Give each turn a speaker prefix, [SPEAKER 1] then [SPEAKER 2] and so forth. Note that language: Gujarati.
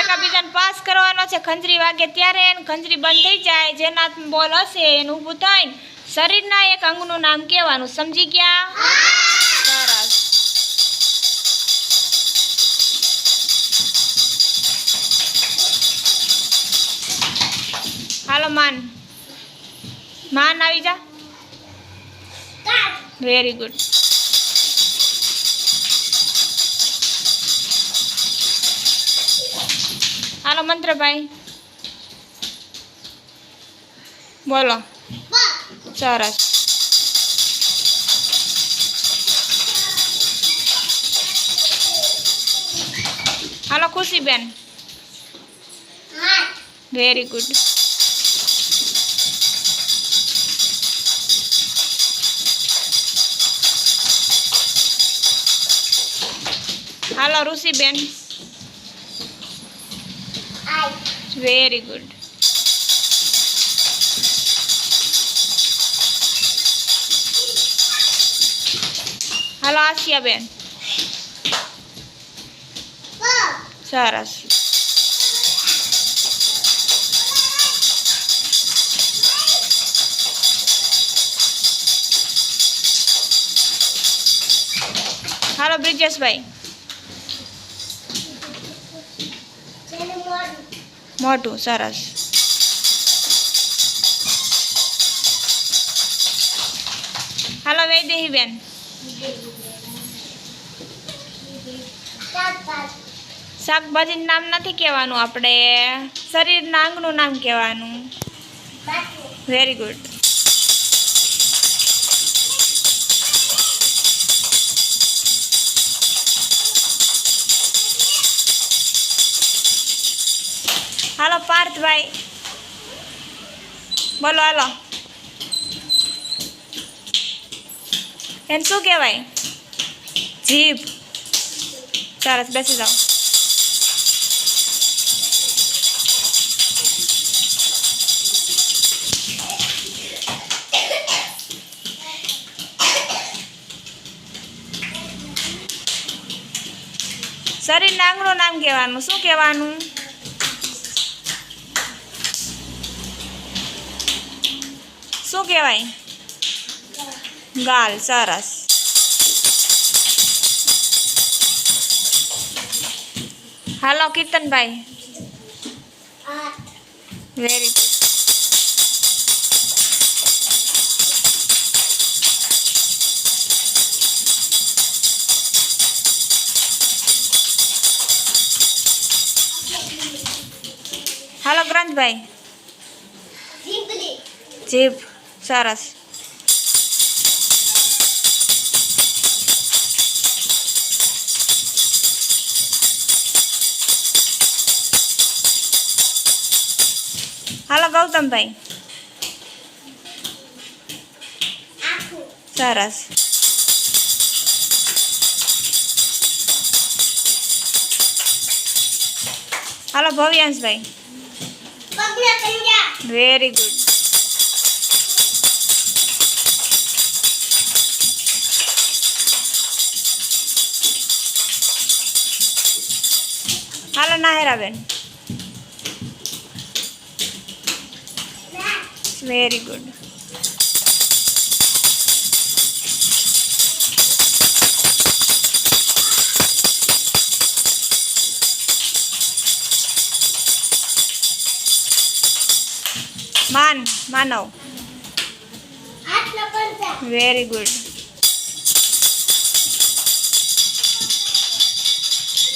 [SPEAKER 1] એકબીજાને પાસ કરવાનો છે. ખંજરી વાગે ત્યારે એને ખંજરી બંધ થઈ જાય. જેના બોલ હશે એનું ઊભું થાય શરીરના એક અંગનું નામ કહેવાનું. સમજી ગયા? સરસ. હાલો માન. માન આવી જા. વેરી ગુડ હાલો મંત્રભાઈ બોલો સરસ hello Khushiben very good hello Rishiben very good hello Ashiyaben સરસ હાલો બ્રિજેશભાઈ મોટું સરસ. હાલો વૈદેહીબેન શાકભાજીનું નામ નથી કહેવાનું આપણે. શરીરના અંગનું નામ કહેવાનું. વેરી ગુડ હાલો પાર્થભાઈ બોલો, હાલો. એને શું કહેવાય? જીભ. સરસ બેસી જાઓ. શરીરના આંગણું નામ કહેવાનું. શું કહેવાનું? શું કહેવાય? ગાલ સરસ. Hello Kirtanbhai. Very good hello Granthbhai. જીભ સરસ હાલો ગૌતમભાઈ સરસ હાલો ભવ્યાંશભાઈ વેરી ગુડ હાલો ના હેરાબેન વેરી ગુડ માન માનવ. Very good